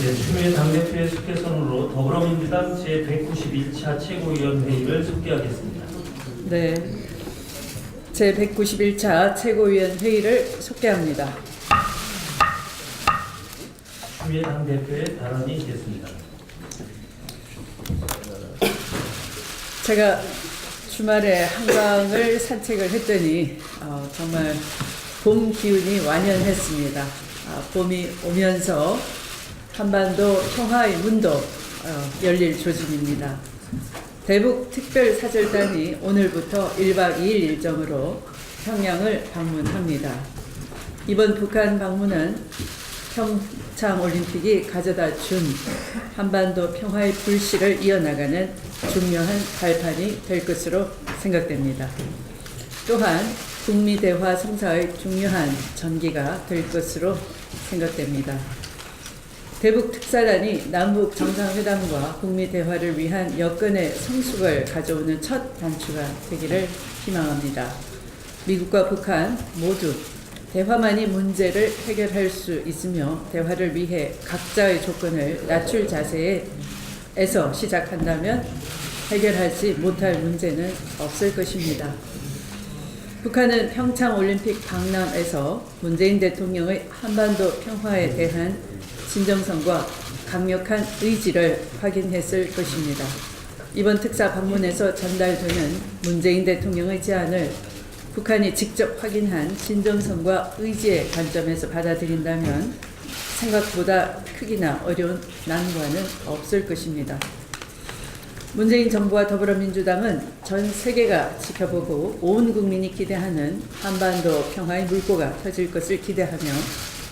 네, 추미애 당대표의 숙회선으로 더불어민주당 제191차 최고위원회의를 속개하겠습니다. 네. 제 191차 최고위원 회의를 속개합니다. 추미애 당대표의 발언이 있겠습니다. 제가 주말에 한강을 산책을 했더니 어, 정말 봄 기운이 완연했습니다. 아, 봄이 오면서 한반도 평화의 문도 어, 열릴 조짐입니다. 대북 특별사절단이 오늘부터 1박 2일 일정으로 평양을 방문합니다. 이번 북한 방문은 평창 올림픽이 가져다 준 한반도 평화의 불씨를 이어나가는 중요한 발판이 될 것으로 생각됩니다. 또한 북미 대화 성사의 중요한 전기가 될 것으로 생각됩니다. 대북 특사단이 남북 정상회담과 북미 대화를 위한 여건의 성숙을 가져오는 첫 단추가 되기를 희망합니다. 미국과 북한 모두 대화만이 문제를 해결할 수 있으며 대화를 위해 각자의 조건을 낮출 자세에서 시작한다면 해결하지 못할 문제는 없을 것입니다. 북한은 평창 올림픽 강남에서 문재인 대통령의 한반도 평화에 대한 진정성과 강력한 의지를 확인했을 것입니다. 이번 특사 방문에서 전달되는 문재인 대통령의 제안을 북한이 직접 확인한 진정성과 의지의 관점에서 받아들인다면 생각보다 크기나 어려운 난관은 없을 것입니다. 문재인 정부와 더불어민주당은 전 세계가 지켜보고 온 국민이 기대하는 한반도 평화의 물꼬가 터질 것을 기대하며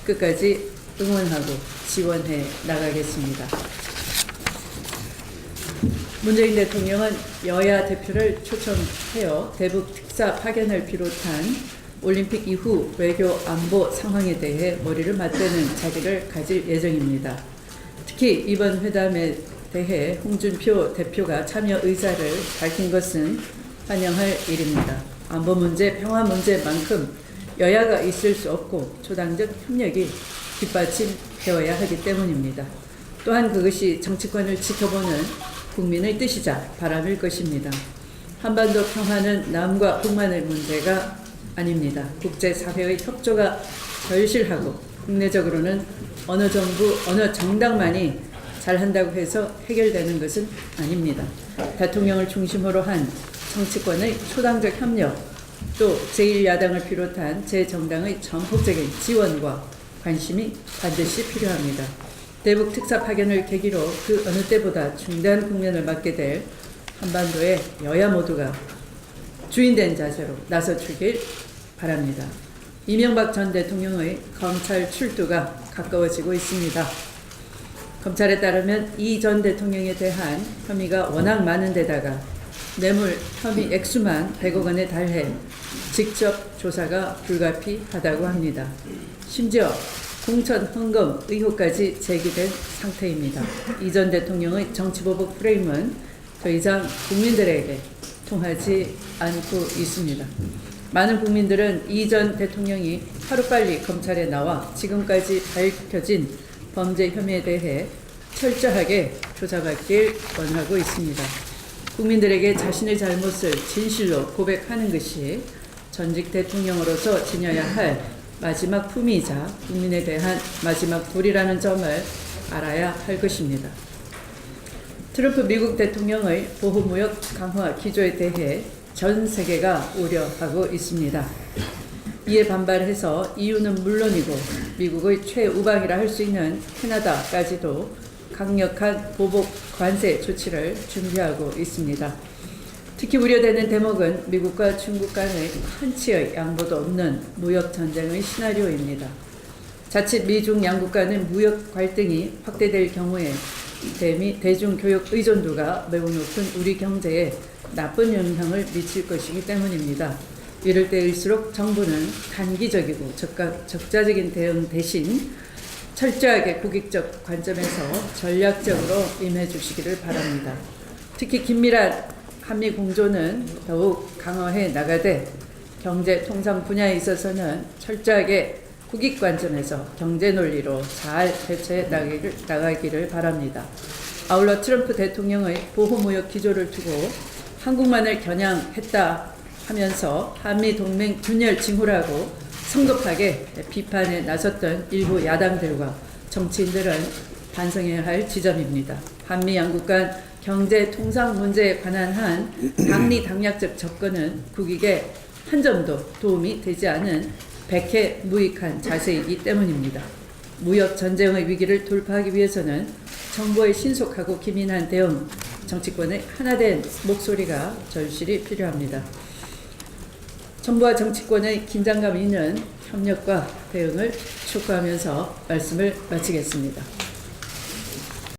끝까지 응원하고 지원해 나가겠습니다. 문재인 대통령은 여야 대표를 초청하여 대북 특사 파견을 비롯한 올림픽 이후 외교 안보 상황에 대해 머리를 맞대는 자리를 가질 예정입니다. 특히 이번 회담에 대해 홍준표 대표가 참여 의사를 밝힌 것은 환영할 일입니다. 안보 문제, 평화 문제만큼 여야가 있을 수 없고 초당적 협력이 뒷받침되어야 하기 때문입니다. 또한 그것이 정치권을 지켜보는 국민의 뜻이자 바람일 것입니다. 한반도 평화는 남과 북만의 문제가 아닙니다. 국제사회의 협조가 절실하고 국내적으로는 어느 정부, 어느 정당만이 잘한다고 해서 해결되는 것은 아닙니다. 대통령을 중심으로 한 정치권의 초당적 협력, 또 제1야당을 비롯한 제 정당의 전폭적인 지원과 관심이 반드시 필요합니다. 대북 특사 파견을 계기로 그 어느 때보다 중대한 국면을 맞게 될 한반도의 여야 모두가 주인된 자세로 나서 주길 바랍니다. 이명박 전 대통령의 검찰 출두가 가까워지고 있습니다. 검찰에 따르면 이 전 대통령에 대한 혐의가 워낙 많은 데다가 뇌물 혐의 액수만 100억 원에 달해 직접 조사가 불가피하다고 합니다. 심지어 공천 헌금 의혹까지 제기된 상태입니다. 이 전 대통령의 정치보복 프레임은 더 이상 국민들에게 통하지 않고 있습니다. 많은 국민들은 이 전 대통령이 하루빨리 검찰에 나와 지금까지 밝혀진 범죄 혐의에 대해 철저하게 조사받길 원하고 있습니다. 국민들에게 자신의 잘못을 진실로 고백하는 것이 전직 대통령으로서 지녀야 할 마지막 품이자 국민에 대한 마지막 도리라는 점을 알아야 할 것입니다. 트럼프 미국 대통령의 보호무역 강화 기조에 대해 전 세계가 우려하고 있습니다. 이에 반발해서 EU는 물론이고 미국의 최우방이라 할 수 있는 캐나다까지도 강력한 보복 관세 조치를 준비하고 있습니다. 특히 우려되는 대목은 미국과 중국 간의 한치의 양보도 없는 무역 전쟁의 시나리오입니다. 자칫 미중 양국 간의 무역 갈등이 확대될 경우에 대미 대중 교육 의존도가 매우 높은 우리 경제에 나쁜 영향을 미칠 것이기 때문입니다. 이럴 때일수록 정부는 단기적이고 적가, 적자적인 대응 대신 철저하게 국익적 관점에서 전략적으로 임해 주시기를 바랍니다. 특히 긴밀한 한미 공조는 더욱 강화해 나가되 경제 통상 분야에 있어서는 철저하게 국익 관점에서 경제 논리로 잘 대처해 나가기를, 나가기를 바랍니다. 아울러 트럼프 대통령의 보호 무역 기조를 두고 한국만을 겨냥했다 하면서 한미 동맹 균열 징후라고 성급하게 비판에 나섰던 일부 야당들과 정치인들은 반성해야 할 지점입니다. 한미 양국 간 경제 통상 문제에 관한 한 당리 당략적 접근은 국익에 한 점도 도움이 되지 않은 백해 무익한 자세이기 때문입니다. 무역 전쟁의 위기를 돌파하기 위해서는 정부의 신속하고 기민한 대응, 정치권의 하나된 목소리가 절실히 필요합니다. 정부와 정치권의 긴장감 있는 협력과 대응을 촉구하면서 말씀을 마치겠습니다.